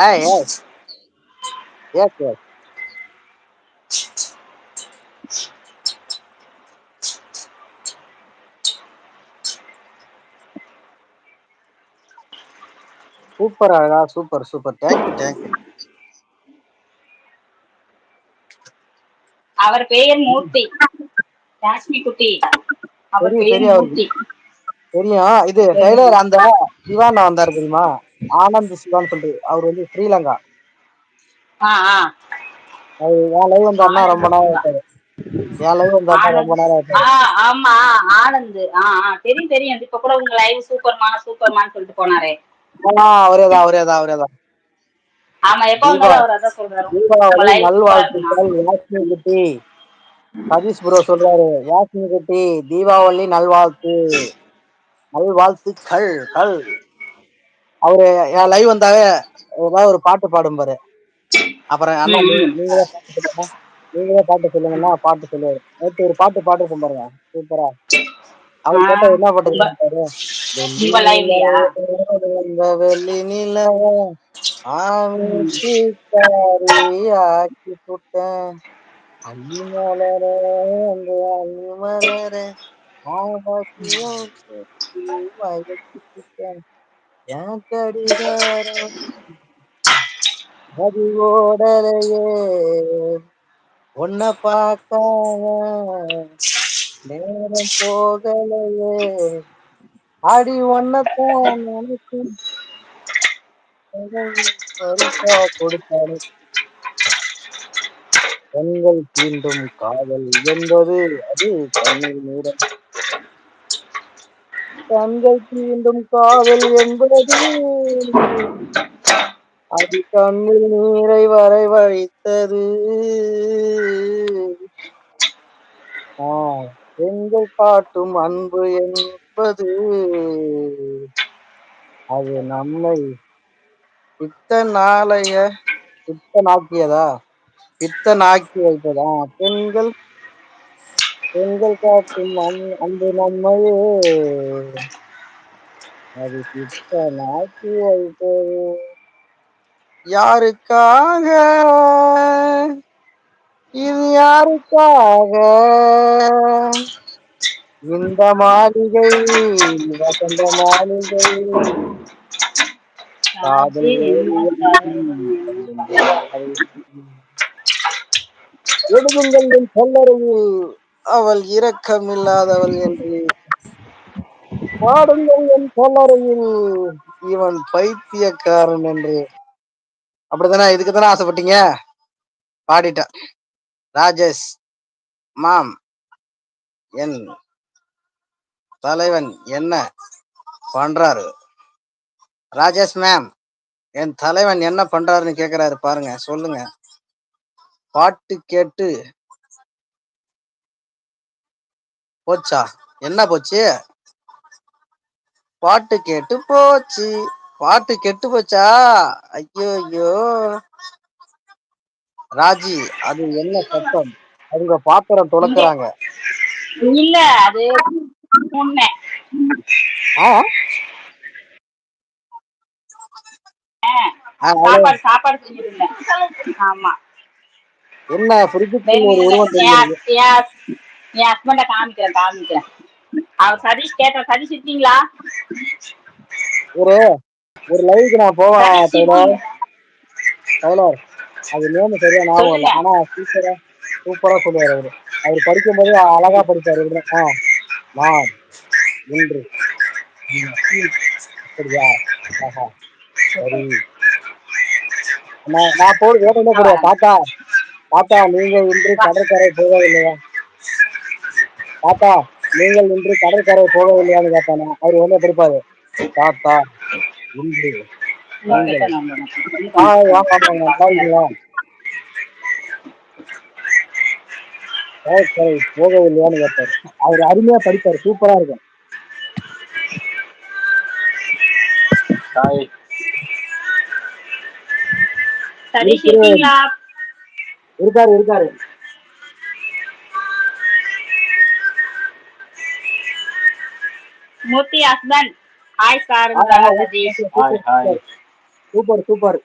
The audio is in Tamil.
Hey, yes. Yes, yes. Super அழகா super super thank you thank you அவர் பெயர் மூர்த்தி. காஷ்மி குட்டி. அவர் பெயர். மூர்த்தி. தெரியும். இது டைலர் அந்த சிவானா வந்தாரு தெரியுமா? ஆனந்த் சிவான்னு சொல்லிட்டு அவர் வந்து ஸ்ரீலங்கா. அது என் லைவ் ரொம்ப நேரம் என் லைவ் வந்தாருன்னா ரொம்ப நேரம் ஆமா ஆனந்த். தெரியும் தெரியும். இப்ப கூட உங்க லைவ் சூப்பர்மா சூப்பர்மான்னு சொல்லிட்டு போனாரே. ஆ அவரே தான் அவரே தான் அவரே தான். ஆமா எப்ப தீபா- வந்தாலும் அவர் அதான் சொல்றாரு. உங்க தீபாவளி live super ஆ இருக்குமா? நல்வாழ்த்துக்கள் யாஸ்மி குட்டி. சதீஷ் ப்ரோ சொல்றாரு. யாஸ்மி குட்டி தீபாவளி நல்வாழ்த்து. நல்வாழ்த்துக்கள் கள். அவரு என் லைவ் வந்தாவே ஏதாவது ஒரு பாட்டு பாடும் பாரு. அப்புறம் அண்ணா. நீங்களே பாட்டு சொல்லுங்க. நீங்களே பாட்டு சொல்லுங்கன்னா பாட்டு சொல்லுவாரு நேற்று ஒரு பாட்டு பாட்டு பாருங்க. சூப்பரா அவர் ஆ, கேட்ட என்ன பாட்டு? வெள்ளி நிலவ ஆக்கி புட்டேன் அள்ளி மலர அந்த அள்ளி மலர என் கடிகாரம் அது ஓடலையே. உன்னை பார்க்காம நேரம் போகலையே. அடி ஒன்னத்தான் கொடுத்தாரு கண்கள் தீண்டும் காதல் என்பது அது கண்ணீர் நீரம் கண்கள் தீண்டும் காதல் என்பது. அது கண்ணில் நீரை வரை வழித்தது. ஆ, பெண்கள் காட்டும் அன்பு என்பது. அது நம்மை பித்தனாலய பித்தனாக்கியதா? ஆக்கி வைத்ததா? பெண்கள் பெண்கள் காட்டும் அன்- அன்பு நம்மையே அது பித்தனாக்கி வைத்தது யாருக்காக? இது யாருக்காக? இந்த மாளிகை வசந்த மாளிகை. காதல் எழுதுங்கள் சொல்லறையில். அவள் இரக்கமில்லாதவள் என்று. பாடுங்கள் என் சொல்லறையில் இவன் பைத்தியக்காரன் என்று. அப்படித்தானே இதுக்கு தானே ஆசைப்பட்டீங்க? பாடிட்டான். ராஜேஷ் மாம் என் தலைவன் என்ன பண்றாரு? ராஜேஷ் மேம் என் தலைவன் என்ன பண்றாருன்னு கேக்குறாரு பாருங்க சொல்லுங்க. பாட்டு கேட்டு போச்சா? என்ன போச்சு? பாட்டு கேட்டு போச்சு. பாட்டு கெட்டு போச்சா? ஐயோ ஐயோ ராஜி அது என்ன சத்தம்? அவங்க பாத்திரம் துளக்குறாங்க. இல்ல அது உண்மை. சாப்பாடு சாப்பாடு ஆமா. என்ன ஃப்ரிட்ஜுக்கு வேற ஒரு உருவம் தெரியுது என் ஹஸ்பண்ட காமிக்கிறேன் காமிக்கிறேன். அவர் சதீஷ் கேட்ட சதீஷ் இருக்கீங்களா? ஒரு ஒரு லைவுக்கு நான் போவேன் டெய்லர்? டெய்லர் அது நேம் சரியா ஞாபகம் இல்லை. ஆனா சூப்பரா சூப்பரா சொல்லுவாரு அவரு. அவர் படிக்கும்போது அழகா படிப்பாரு இவரு. ஆ நான் இன்று சரியா ஆஹா சரி. நான் நான் போடுவேன் தாத்தா தாத்தா நீங்கள் இன்று கடற்கரை போகவில்லையா? தாத்தா நீங்கள் இன்று கடற்கரை போகவில்லையான்னு கேட்டானே? அவர் வந்து படிப்பாரு தாத்தா இன்று கடற்கரை போகவில்லையான்னு கேட்டாரு. அவர் அருமையா படிப்பாரு. சூப்பரா இருக்கும். இருக்காரு இருக்காரு. மூர்த்தி ஹஸ்பண்ட் ஹாய் சார் ஆ, ஆ, சதீஷ் சூப்பர் சூப்பர் சூப்பர்